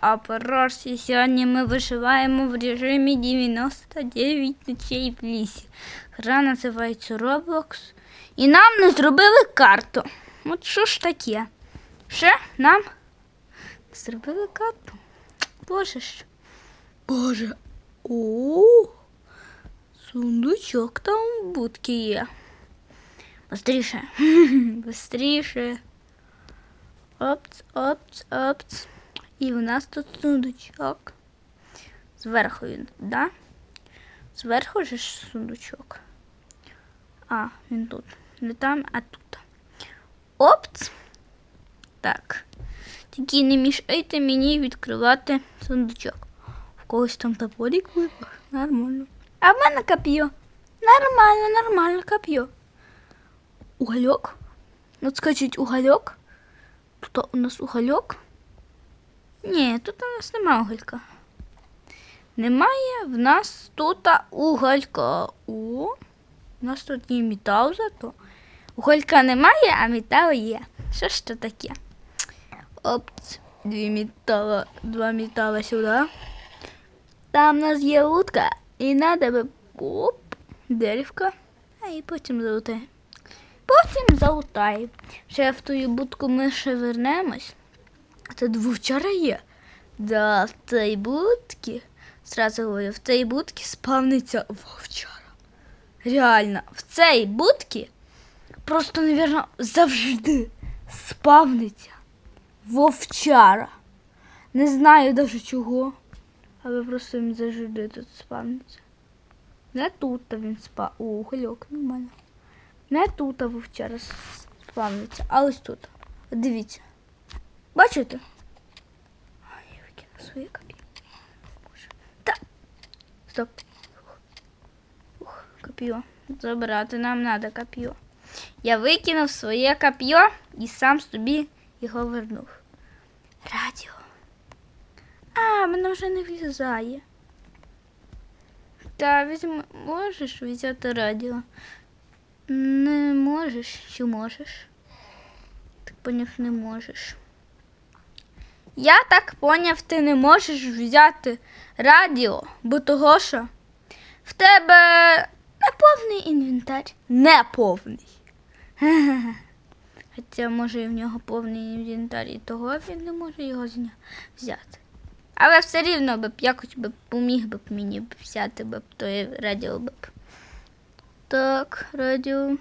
Апорос, і сьогодні ми виживаємо в режимі 99 ночей в лісі. Гра називається Roblox. І нам не зробили карту. От що ж таке? Ще нам зробили карту. Боже ж. Боже. О, сундучок там в будці є. Быстріше. Быстріше. Опц, опц, опц. І в нас тут сундучок. Зверху він, да? Зверху ж сундучок. А, він тут. Не там, а тут. Опц. Так. Тільки не мішайте мені відкривати сундучок. В когось там топорик випав. Нормально. А в мене коп'є. Нормально, нормально коп'є. Угольок. От скажіть угольок. Тут у нас угольок. Ні, тут у нас немає уголька. Немає в нас тут уголька. О, у нас тут є метал зато. Уголька немає, а метал є. Що ж це таке? Опц, дві метала, два метала сюди. Там у нас є утка, і надо би оп, деревка, а і потім залутаємо. Потім залутаємо. Ще в ту будку ми ще вернемось. Тут вовчара є. Да, в цій будці, сразу говорю, в цій будці спавниться вовчара. Реально, в цій будці просто, навірно, завжди спавниться вовчара. Не знаю даже чого, але просто він завжди тут спавниться. Не тут він спав. О, угольок, нормально. Не тут вовчара спавниться, а ось тут. Дивіться. Бачите? Ай, я викину своє копі. Боже. Та. Стоп. Ух. Коп'є. Забирати нам треба коп'є. Я викинув своє коп'є і сам собі його вернув. Радіо. А, мене вже не влізає. Та візьми, можеш взяти радіо? Не можеш чи можеш? Так поняв, не можеш. Я так поняв, ти не можеш взяти радіо, бо того що в тебе не повний інвентар. Не повний. Хоча може і в нього повний інвентар, і того він не може його взяти. Але все рівно б якось би поміг би мені взяти б то радіо б. Так, радіо.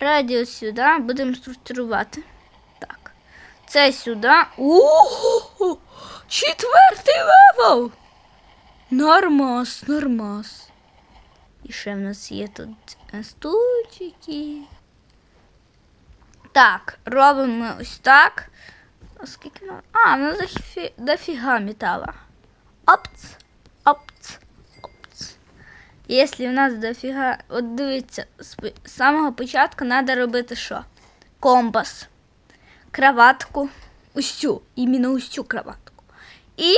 Радіо сюди. Будемо структурувати. Це сюди. О, четвертий левел! Нормас, нормас. І ще в нас є тут стульчики. Так, робимо ось так. А скільки нам? А, ну дофі... дофіга металла. Опц, опц, опц. Якщо в нас дофіга. От дивіться, з самого початку треба робити що? Компас, кроватку, ось цю, іменно ось кроватку. І,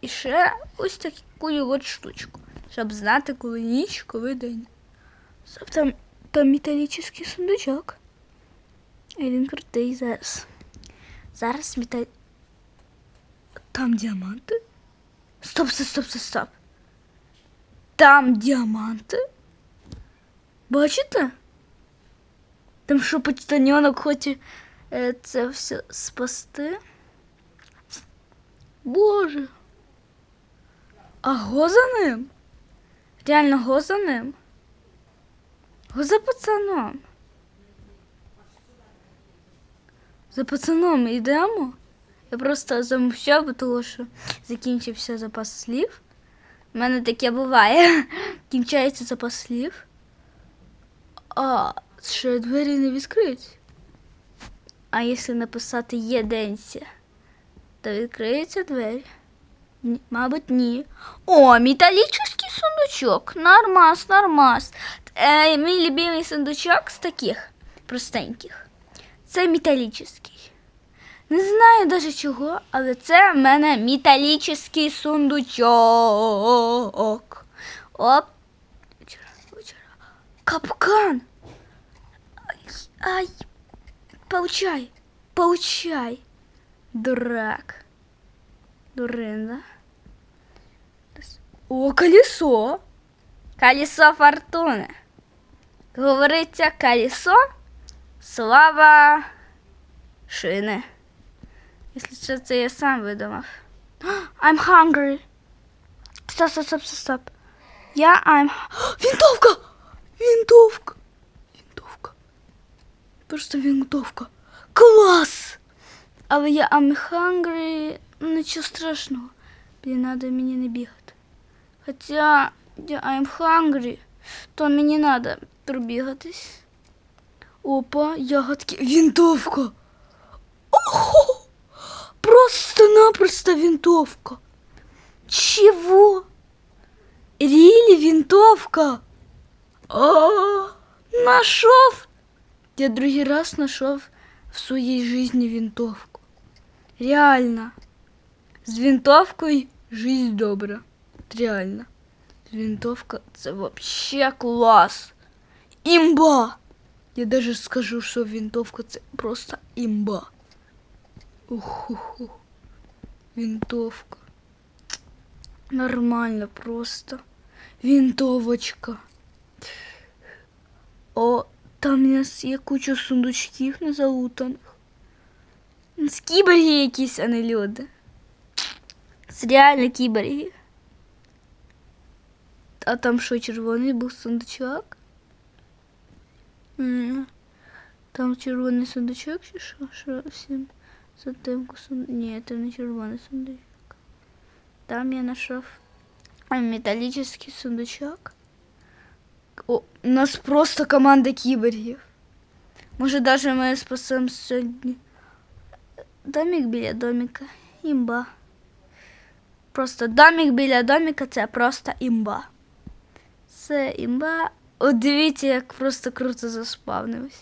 і ще ось таку от штучку, щоб знати, коли ніч, коли день. Там, там металічний сундучок. І він зараз. Зараз металь... Там діаманти? Стоп, стоп, стоп, стоп, стоп. Там діаманти? Бачите? Там що почтальонок хоче це все спасти? Боже. А го за ним? Реально го за ним? Го за пацаном. За пацаном йдемо. Я просто замовчав, того що закінчився запас слів. У мене таке буває. Кінчається запас слів. А ще двері не відкриють. А якщо написати єденці, то відкриються двері. Ні, мабуть, ні. О, металлический сундучок. Нормас, нормас. Е, мій любимий сундучок з таких простеньких. Це металічний. Не знаю даже чого, але це в мене металічний сундучок. Оп. Капкан. Ай, ай. Получай. Получай. Дурак. Дурин, да? О, колесо. Колесо фортуни. Говориться колесо, слава. Якщо що, це я сам видумав. I'm hungry. Стоп, стоп, стоп, стоп, стоп. Я I'm... Винтовка! Винтовка. Просто винтовка. Клас! Але я I'm hungry. Ну, Нічого страшного. Блін, надо мені не бігати. Хоча я I'm hungry, то мені надо пробігатись. Опа, ягодки. Винтовка. Ого! Просто-напросто винтовка. Чего? Рили винтовка? А, нашов. я другий раз нашов в своей жизни винтовку. Реально. З винтовкою жизнь добра. Реально. Винтовка це вообще клас. Імба. Я даже скажу, що винтовка це просто імба. Уху. Винтовка. Нормально просто. Винтовочка. О, там у нас є куча сундучків незалутаних. З кіберги якісь, а не люди. З реально кіберги. А там що, червоний був сундучок? М, Там червоний сундучок чи що? Що всім? Затимку сунд... Ні, це не червоний сундучок. Там я знайшов металлический сундучок. О, у нас просто команда кібергів. Може, даже ми спасемо сьогодні. Домик біля домика. Імба. Просто домик біля домика це просто імба. Це імба. От дивіться, як просто круто заспавнилось.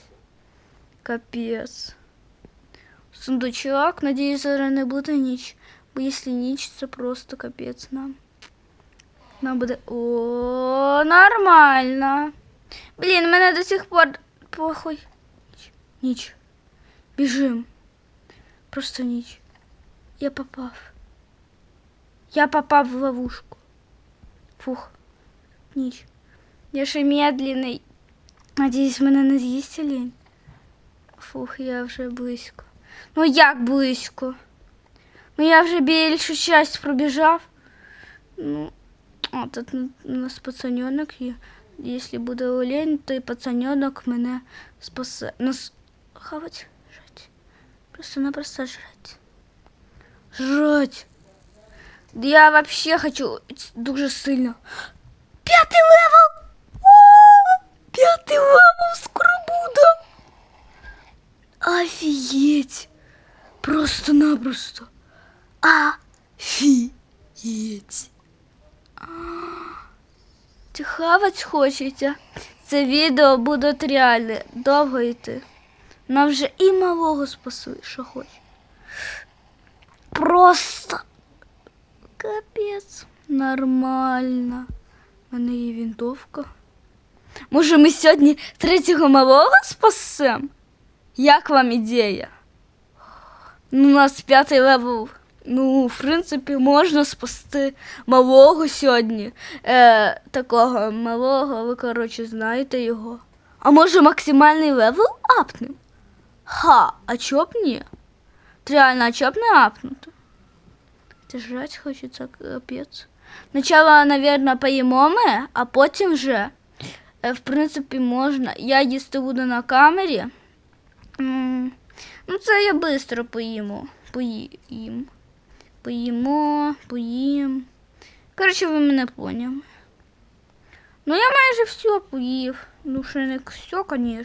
Капець. Сундучок. Надіюсь, зараз не буде ніч. Бо якщо ніч, це просто капець нам. Нам буде. О, нормально. Блін, мене до сих пор похуй. Ніч. Ніч. Біжим. Просто ніч. Я попав. Я попав в ловушку. Фух. Ніч. Я ще медленний. Надіюсь, мене не з'їсть лінь. Фух, я вже близько. Ну як близько? Ну я вже більшу часть пробіжав. Ну, а тут у нас пацаненок є. Якщо буде олень, то і пацаненок мене спасе. Нас хавать? Жрать. Просто-напросто жрать. Жрать. Да Я вообще хочу дуже сильно. П'ятий левел! О, П'ятий левел скоро буде. Офігеть. Просто-напросто. Офігеть. Чи хавать хочеться? Це відео буде реальне. Довго йти. Нам вже і малого спасли, що хоч. Просто капець. Нормально. У мене є винтовка. Може, ми сьогодні третього малого спасем? Як вам ідея? Ну, у нас п'ятий левел. Ну, в принципі, можна спасти малого сьогодні. Е, такого малого, ви, коротше, знаєте його. А може максимальний левел апнем? Ха, а чо б ні? Реально, а чо б не апнути? Це жрать хочеться капець. Спочатку, мабуть, поїмо ми, а потім вже, е, в принципі, можна. Я їсти буду на камері. Ну, це я швидко поїмо. Поїм. Поїмо, поїм. Коротше, ви мене поняли. Ну, я майже все поїв. Ну, ще не все, звісно.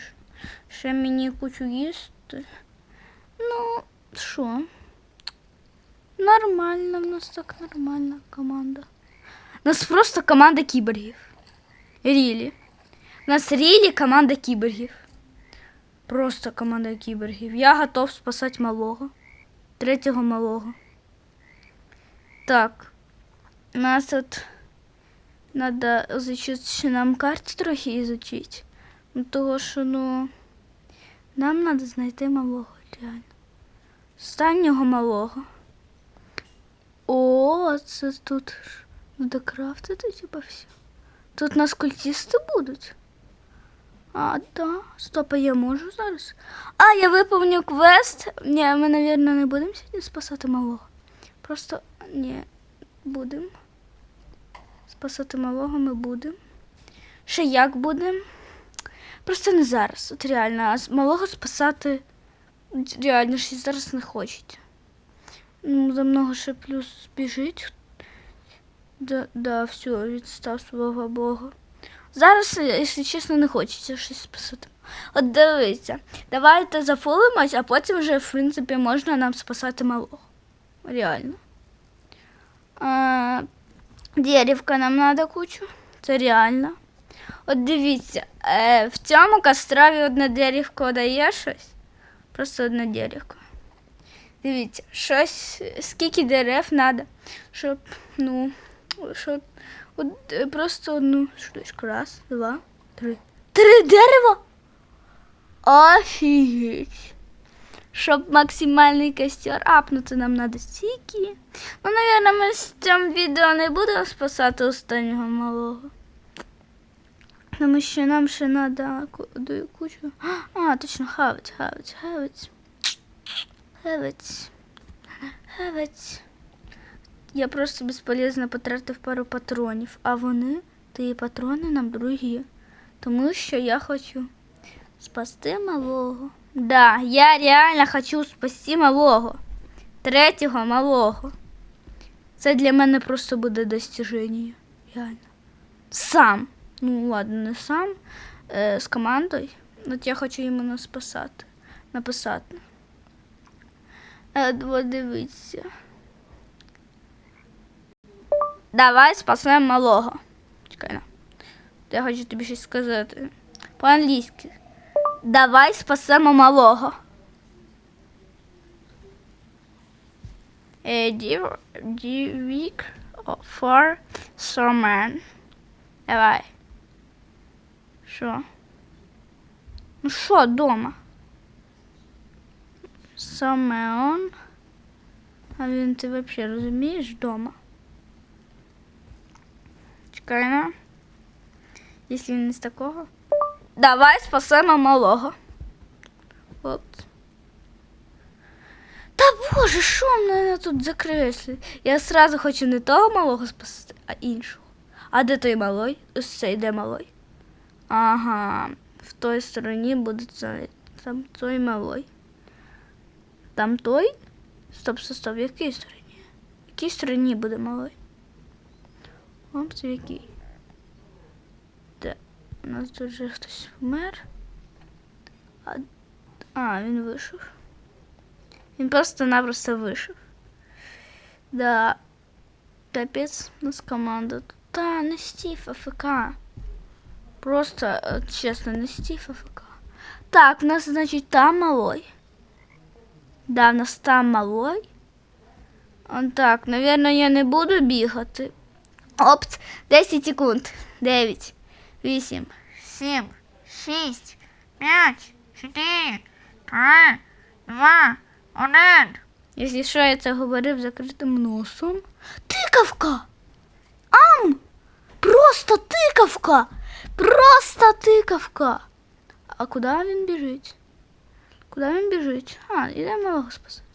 Ще мені кучу їсти. Ну, що? Нормально, в нас так нормальна команда. У нас просто команда кіборгів. Рілі. У нас рілі команда кіборгів. Просто команда кіборгів. Я готов спасати малого. Третього малого. Так. У нас тут надо ще нам карти трохи изучить. Того що, ну, нам треба знайти малого, реально. Останнього малого. О, це тут буде крафтити, типа все. Тут нас культисти будуть. А, да. Стоп, а я можу зараз. А, я виповню квест. Ні, ми, мабуть, не будемо сьогодні спасати малого. Просто ні, будемо. Спасати малого ми будемо. Ще як будемо? Просто не зараз. От реально, а малого спасати реально ще зараз не хочеться. Ну, за много ще плюс біжить. Да, да, все, відстав свого Бога. Зараз, якщо чесно, не хочеться щось спасати. От дивіться, давайте зафолимось, а потім вже, в принципі, можна нам спасати малого. Реально. А, деревка нам треба кучу. Це реально. От дивіться, е, в цьому кастраві одне деревко дає щось. Просто одне деревко. Дивіться, щось, скільки дерев треба, щоб, ну, щоб от, е, просто одну штучку. Раз, два, три. Три дерева? Офігеть. Щоб максимальний костер апнути, нам треба стільки. Ну, мабуть, ми з цим відео не будемо спасати останнього малого. Тому що нам ще треба кучу. А, точно, хавать, хавать, хавать. Хавать. Хавать. Я просто безполезно потратив пару патронів, а вони, ті патрони нам другі. Тому що я хочу спасти малого. Да, я реально хочу спасти малого. Третього малого. Це для мене просто буде достіження. Реально. Сам. Ну, ладно, не сам. Е, з командою. От я хочу іменно спасати. Написати. Е, дивіться. Давай спасемо малого. Чекай. Я хочу тобі щось сказати. По-англійськи. Давай спасемо малого. Дів, дівік for Summer. Давай. Що? Ну що дома? Саме. А він ти взагалі розумієш дома? Чекай на. Якщо він не з такого. Давай спасемо малого. От. Та боже, що мене тут закресли? Я сразу хочу не того малого спасти, а іншого. А де той малой? Ось цей де малой? Ага, в той стороні буде цей, там той малой. Там той? Стоп, стоп, стоп, в якій стороні? В якій стороні буде малой? Оп, це? Де? У нас тут вже хтось вмер. А, а він вийшов. Він просто-напросто вийшов. Да. Капець, у нас команда. Та, не Стів АФК. Просто, е, чесно, не Стів АФК. Так, у нас, значить, там малой. Да, в нас там малой. Он так, наверное, я не буду бігати. Опт, 10 секунд. 9, 8, сім, шість, п'ять, чотири, три, два, один. Якщо що, я це говорив закритим носом. Тикавка! Ам! Просто тикавка! Просто тикавка! А куди він біжить? Куди він біжить? А, іде малого спасати.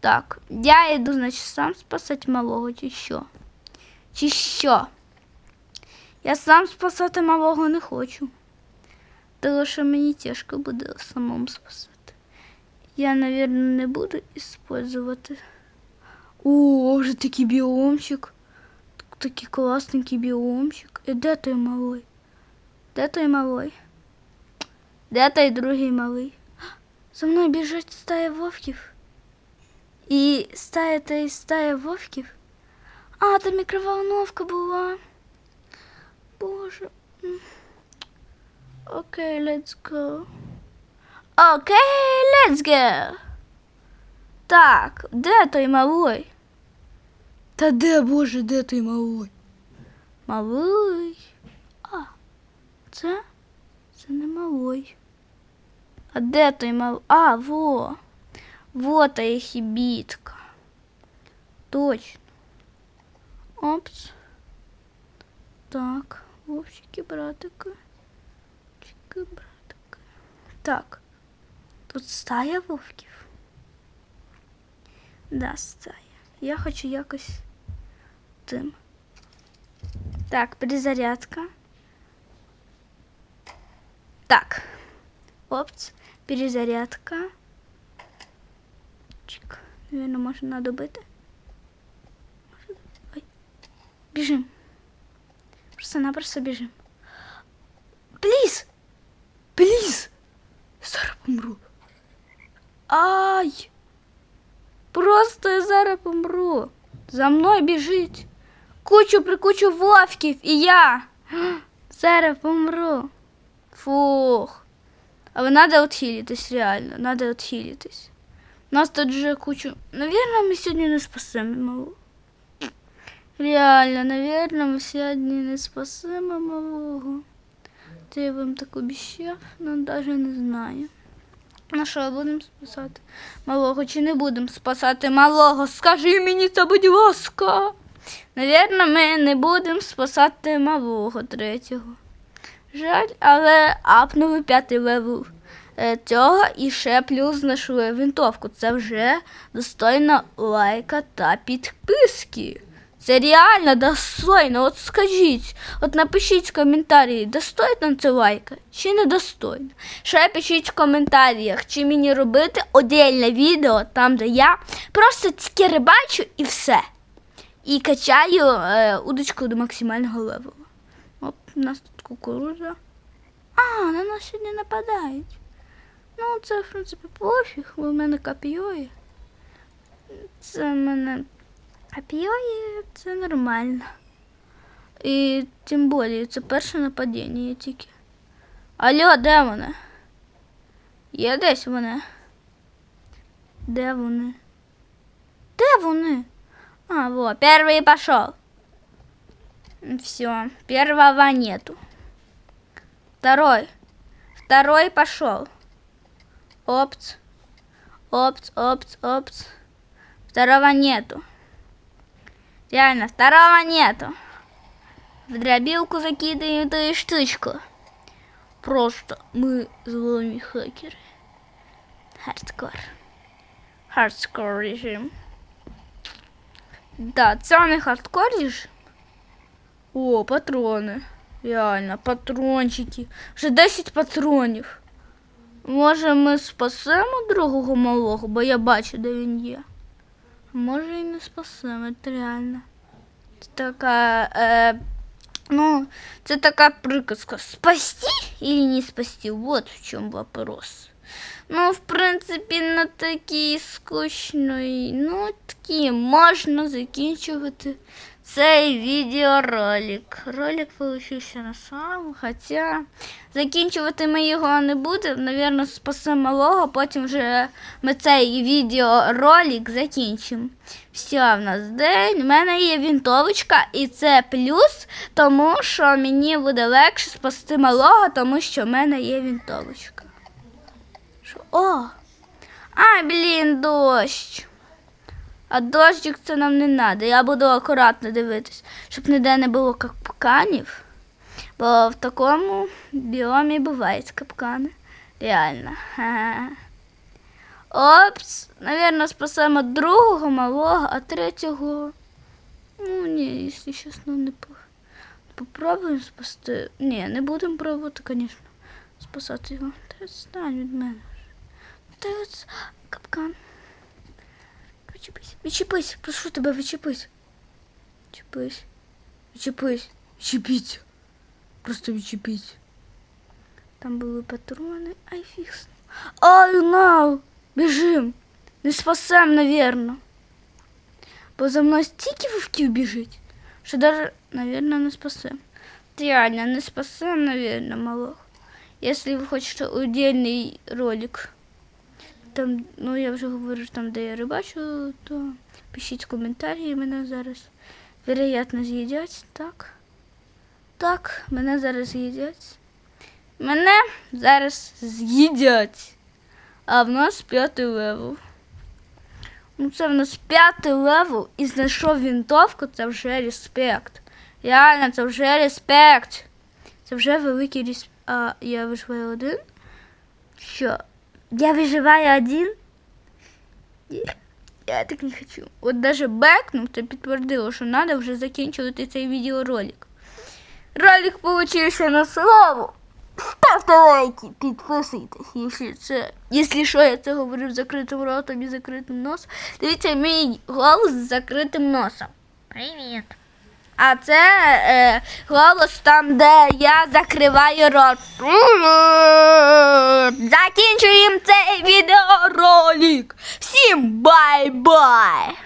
Так, я йду, значить, сам спасати малого, чи що? Чи що? Я сам спасати малого не хочу. Тому що мені тяжко буде самому спасати. Я, наверное, не буду использовать. О, вже такий біомчик. Такий класненький біомчик. І де той малий? Де той малий? Де той другий малий? За мною біжить стая вовків. І стая та і стая вовків. А, там мікроволновка була. Боже. Окей, let's go. Окей, let's go. Так, де той малой? Та де, боже, де той малой? Малий. А, це? Це не малой. А де той малой? А, во. Вот та і бітка. Точно. Опс. Так, вовчики, братики. Чики, братики. Так. Тут стая вовків. Да, стая. Я хочу якось тим. Так, перезарядка. Так. Опс, перезарядка. Чик. Наверное, можно добити. Може, Ой. Біжим. Просто-напросто біжим. Пліз! Пліз! Зараз помру. Ай! Просто я зараз помру. За мною біжить. Кучу прикучу вовків і я. Зараз помру. Фух. Але надо отхилитись, реально. Надо отхилитись. У нас тут же кучу. Наверное, ми сьогодні не спасемо. Реально, наверное, ми сьогодні не спасемо малого. Це вам так обіцяв, ну навіть не знаю. Ну що, будемо спасати малого чи не будемо спасати малого? Скажи мені це, будь ласка. Навірно, ми не будемо спасати малого третього. Жаль, але апнули п'ятий левел е, цього і ще плюс знайшли винтовку. Це вже достойно лайка та підписки. Це реально достойно. От скажіть, от напишіть в коментарі, достойно це лайка чи не достойно. Ще пишіть в коментарях, чи мені робити отдельне відео, там де я просто тільки рибачу і все. І качаю е, удочку до максимального левелу. Оп, у нас тут кукурудза. А, на нас сьогодні нападають. Ну, це, в принципі, пофіг, бо в мене коп'є. є. Це мене коп'є, є, це нормально. І тим більше, це перше нападіння тільки. Алло, де вони? Є десь вони? Де вони? Де вони? А, вот, первый пошел. Все, первого нету. Второй. Второй пошел. Опц. Опц, опц, опц. Второго нету. Реально, второго нету. В дробилку закидываем эту штучку. Просто мы злыми хакеры. Хардкор. Хардкор режим. Да, це не хардкор режим. О, патрони. Реально, патрончики. Вже 10 патронів. Може, ми спасемо другого малого, бо я бачу, де він є. Може і не спасемо, це реально. Це така. Е, ну, це така приказка. Спасти или не спасти? Вот в чому вопрос. Ну, в принципі, на такій скучної такі можна закінчувати цей відеоролик. Ролик получився на самому, хоча закінчувати ми його не будемо. Навірно, спасемо малого, потім вже ми цей відеоролик закінчимо. Все, в нас день. У мене є вінтовочка, і це плюс, тому що мені буде легше спасти малого, тому що в мене є вінтовочка. Що? О! А, блін, дощ. А дощик це нам не треба. Я буду акуратно дивитись, щоб ніде не було капканів. Бо в такому біомі бувають капкани. Реально. Опс, навірно, спасемо другого малого, а третього. Ну, ні, якщо чесно, не попробуємо спасти. Ні, не будемо пробувати, звісно, спасати його. Та стань від мене. Та капкан. Відчепись, відчепись, прошу тебе, відчепись. Відчепись. Відчепись. Відчепіться. Просто відчепіть. Там були патрони. Ай фікс. Ай, нау! Біжим. Не спасем, навірно. Бо за мною стільки вовків біжить, що даже, навірно, не спасем. Реально, не спасем, навірно, малого. Якщо ви хочете отдельний ролик. Там, ну я вже говорю, там, де я рибачу, то пишіть коментарі, мене зараз, вероятно, з'їдять. Так. Так, мене зараз з'їдять. Мене зараз з'їдять. А в нас п'ятий левел. Ну, це в нас п'ятий левел і знайшов вінтовку, це вже респект. Реально, це вже респект. Це вже великий респект. А я виживаю один. Що? Я виживаю один? Я так не хочу. От даже бекнув, то підтвердило, що треба вже закінчувати цей відеоролик. Ролик получився на славу. Ставте лайки, підписуйтесь, якщо це. Якщо що, я це говорив закритим ротом і закритим носом. Дивіться мій голос з закритим носом. Привіт. А це е, голос там, де я закриваю рот. Закінчуємо цей відеоролик. Всім бай-бай!